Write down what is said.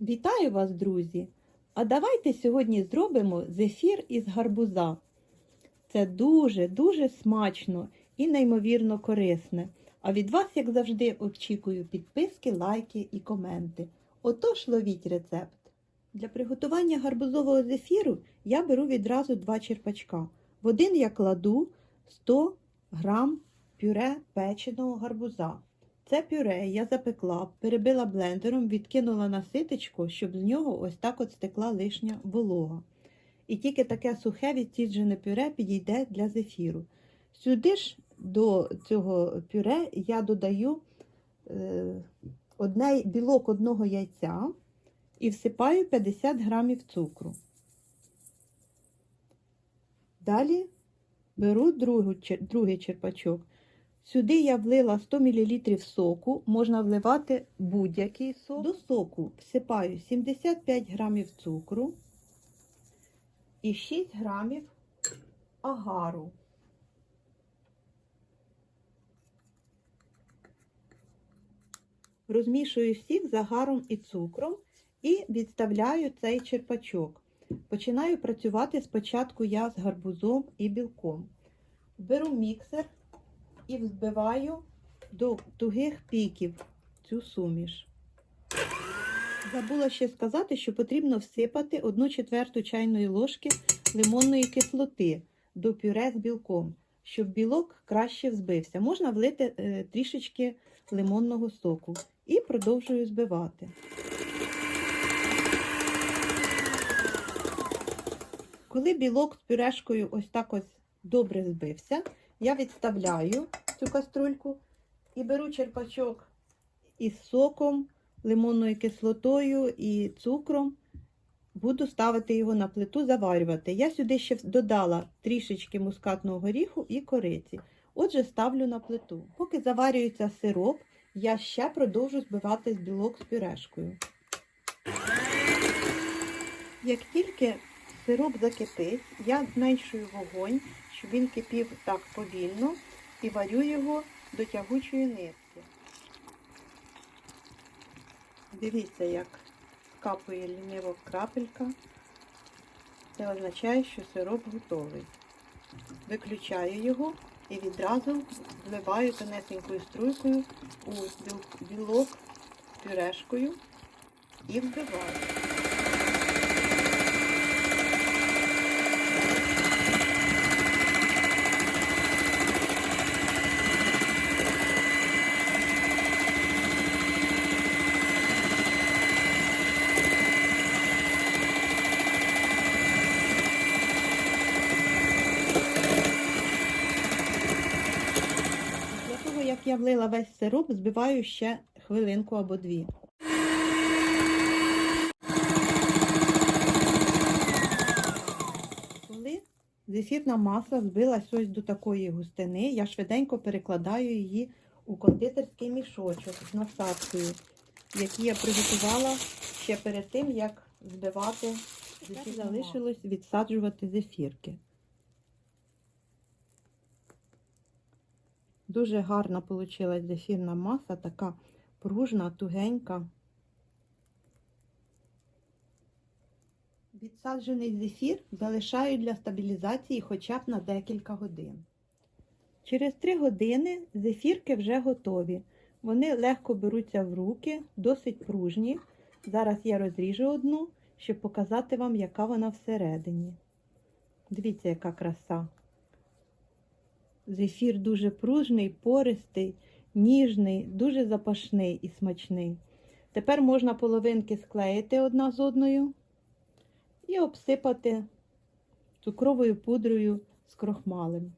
Вітаю вас, друзі! А давайте сьогодні зробимо зефір із гарбуза. Це дуже-дуже смачно і неймовірно корисне. А від вас, як завжди, очікую підписки, лайки і коменти. Отож ловіть рецепт. Для приготування гарбузового зефіру я беру відразу два черпачка. В один я кладу 100 грам пюре печеного гарбуза. Це пюре я запекла, перебила блендером, відкинула на ситечко, щоб з нього ось так от стекла лишня волога. І тільки таке сухе відсіджене пюре підійде для зефіру. Сюди ж до цього пюре я додаю е, одне, білок одного яйця і всипаю 50 грамів цукру. Далі беру другу, другий черпачок. Сюди я влила 100 мл соку, можна вливати будь-який сок. До соку всипаю 75 грамів цукру і 6 грамів агару. Розмішую сік з агаром і цукром і відставляю цей черпачок. Починаю працювати спочатку я з гарбузом і білком. Беру міксер і взбиваю до тугих піків цю суміш. Забула ще сказати, що потрібно всипати 1 четверту чайної ложки лимонної кислоти до пюре з білком, щоб білок краще взбився. Можна влити е, трішечки лимонного соку і продовжую збивати. Коли білок з пюрешкою ось так ось добре збився, я відставляю цю каструльку і беру черпачок із соком, лимонною кислотою і цукром. Буду ставити його на плиту, заварювати. Я сюди ще додала трішечки мускатного горіху і кориці. Отже, ставлю на плиту. Поки заварюється сироп, я ще продовжу збивати з білок з пюрешкою. Як тільки сироп закипить, я зменшую вогонь, щоб він кипів так повільно і варю його до тягучої нитки. Дивіться, як капає ліниво крапелька. Це означає, що сироп готовий. Виключаю його і відразу вливаю тонесенькою струйкою у білок пюрешкою і вбиваю. Для того, як я влила весь сироп, збиваю ще хвилинку або дві. Коли зефірна маса збилась ось до такої густини, я швиденько перекладаю її у кондитерський мішочок з насадкою, який я приготувала ще перед тим, як збивати зефір. Залишилось відсаджувати зефірки. Дуже гарна вийшла зефірна маса, така пружна, тугенька. Відсаджений зефір залишаю для стабілізації хоча б на декілька годин. Через 3 години зефірки вже готові. Вони легко беруться в руки, досить пружні. Зараз я розріжу одну, щоб показати вам, яка вона всередині. Дивіться, яка краса. Зефір дуже пружний, пористий, ніжний, дуже запашний і смачний. Тепер можна половинки склеїти одна з одною і обсипати цукровою пудрою з крохмалем.